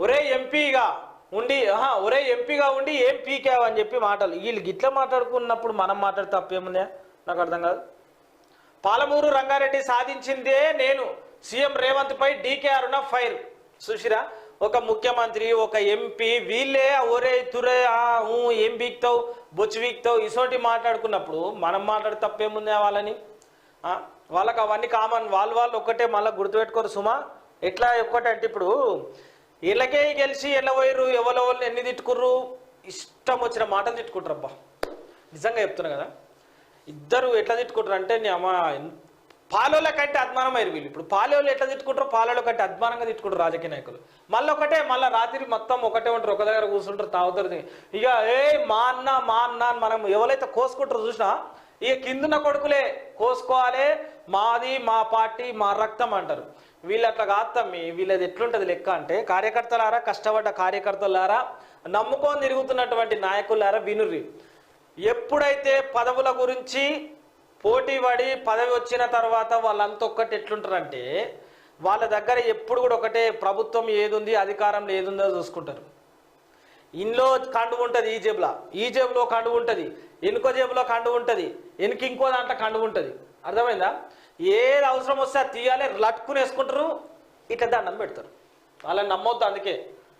ఒరే ఎంపీగా ఉండి ఆహా ఒరే ఎంపీగా ఉండి ఏం పీకావు అని చెప్పి మాటలు. వీళ్ళు గిట్లా మాట్లాడుకున్నప్పుడు మనం మాట్లాడితే తప్పేముందా నాకు అర్థం కాదు. పాలమూరు రంగారెడ్డి సాధించిందే నేను. సీఎం రేవంత్ పై డీకేఆర్ ఉన్న ఫైర్. సుశిరా ఒక ముఖ్యమంత్రి ఒక ఎంపీ వీళ్ళే ఒరే తురే ఏం బీక్తావు బొచ్చు బీక్తావు ఇసోటి మాట్లాడుకున్నప్పుడు మనం మాట్లాడి తప్పేముంది వాళ్ళని? వాళ్ళకి అవన్నీ కామన్. వాళ్ళు వాళ్ళు ఒక్కటే మళ్ళీ గుర్తుపెట్టుకోరు సుమా. ఎట్లా ఒక్కటంటే ఇప్పుడు వీళ్ళకే గెలిచి ఎల్లవోయరు ఎవరెవరిని ఎన్ని తిట్టుకుర్రు? ఇష్టం వచ్చిన మాటలు తిట్టుకుంటారు అబ్బా నిజంగా చెప్తున్నా కదా. ఇద్దరు ఎట్లా తిట్టుకుంటారు అంటే నీ అమ్మ పాలోల కంటే అద్మానమైన వీళ్ళు. ఇప్పుడు పాలోళ్ళు ఎట్లా తిట్టుకుంటారు పాలోల కంటే అద్మానంగా తిట్టుకుంటారు రాజకీయ నాయకులు. మళ్ళీ ఒకటే మళ్ళీ రాత్రి మొత్తం ఒకటే ఉంటారు ఒక దగ్గర కూర్చుంటారు తాగుతారు ఇక ఏ మా అన్న మా అన్న అని మనం ఎవరైతే కోసుకుంటారో చూసినా ఇక కిందున్న కొడుకులే కోసుకోవాలి మాది మా పార్టీ మా రక్తం అంటారు. వీళ్ళు అట్లా కాదమ్మి వీళ్ళది ఎట్లుంటుంది లెక్క అంటే కార్యకర్తలారా కష్టపడ్డ కార్యకర్తలారా నమ్ముకొని తిరుగుతున్నటువంటి నాయకులారా వినుర్రి. ఎప్పుడైతే పదవుల గురించి పోటీ పడి పదవి వచ్చిన తర్వాత వాళ్ళంతా ఒక్కటి ఎట్లుంటారంటే వాళ్ళ దగ్గర ఎప్పుడు కూడా ఒకటే ప్రభుత్వం ఏదుంది అధికారంలో ఏదుందో చూసుకుంటారు. ఇంట్లో కండు ఉంటుంది ఈ జేబులో. ఈ జేబులో కండు ఉంటుంది. ఎనుకో జేబులో కండు ఉంటుంది. వెనుక ఇంకో దాంట్లో కండు ఉంటుంది. అర్థమైందా? ఏది అవసరం వస్తే అది తీయాలి లట్టుకుని వేసుకుంటారు ఇట్లా దండం పెడతారు. వాళ్ళని నమ్మొద్దు అందుకే.